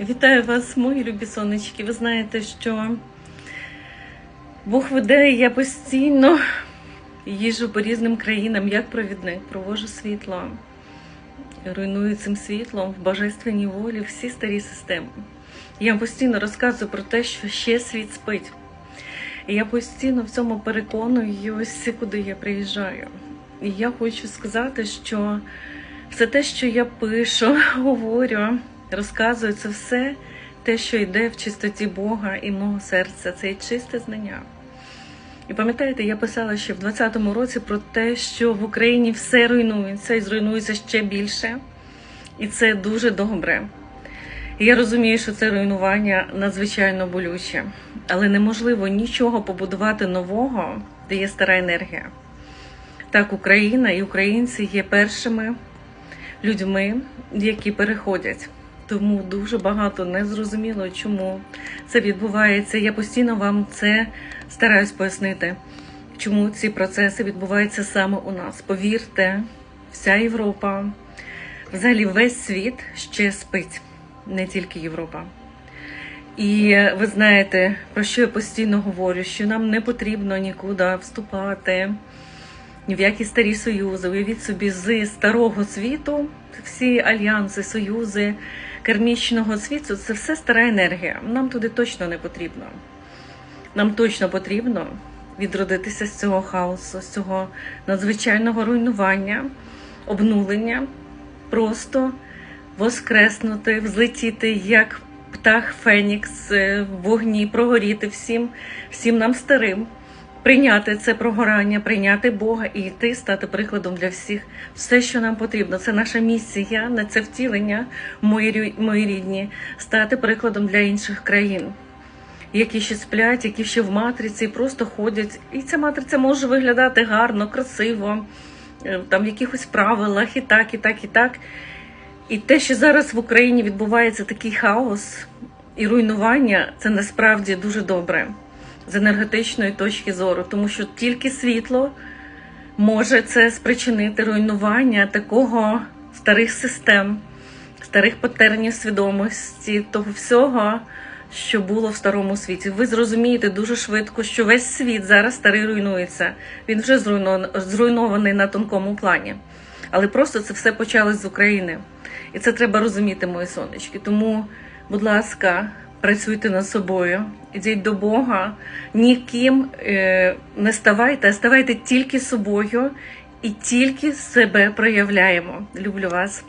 Вітаю вас, мої любі сонечки. Ви знаєте, що Бог веде, я постійно їжджу по різним країнам як провідник, провожу світло, руйную цим світлом в божественній волі всі старі системи. Я вам постійно розказую про те, що ще світ спить. І я постійно в цьому переконуюсь, куди я приїжджаю. І я хочу сказати, що все те, що я пишу, говорю, розказую, це все те, що йде в чистоті Бога і мого серця, це є чисте знання. І пам'ятаєте, я писала ще в 2020 році про те, що в Україні все руйнується і зруйнується ще більше. І це дуже добре. Я розумію, що це руйнування надзвичайно болюче, але неможливо нічого побудувати нового, де є стара енергія. Так, Україна і українці є першими людьми, які переходять. Тому дуже багато незрозуміло, чому це відбувається. Я постійно вам це стараюсь пояснити, чому ці процеси відбуваються саме у нас. Повірте, вся Європа, взагалі весь світ ще спить, не тільки Європа. І ви знаєте, про що я постійно говорю, що нам не потрібно нікуди вступати, ні в які старі союзи. Уявіть собі, з старого світу, всі альянси, союзи кармічного світу це все стара енергія. Нам туди точно не потрібно. Нам точно потрібно відродитися з цього хаосу, з цього надзвичайного руйнування, обнулення, просто воскреснути, взлетіти як птах Фенікс е, в вогні, прогоріти всім, всім нам старим прийняти це прогорання, прийняти Бога і йти, стати прикладом для всіх. Все, що нам потрібно, це наша місія, на це втілення, мої, мої рідні, стати прикладом для інших країн. Які ще сплять, які ще в матриці, просто ходять. І ця матриця може виглядати гарно, красиво, е, там в якихось правилах, і так, і так, і так. І те, що зараз в Україні відбувається такий хаос і руйнування, це насправді дуже добре з енергетичної точки зору, тому що тільки світло може це спричинити руйнування такого старих систем, старих патернів свідомості, того всього, що було в старому світі. Ви зрозумієте дуже швидко, що весь світ зараз старий руйнується. Він вже зруйно- зруйнований на тонкому плані. Але просто це все почалось з України. І це треба розуміти, мої сонечки. Тому, будь ласка, працюйте над собою, ідіть до Бога, ніким е, не ставайте, а ставайте тільки собою і тільки себе проявляємо. Люблю вас.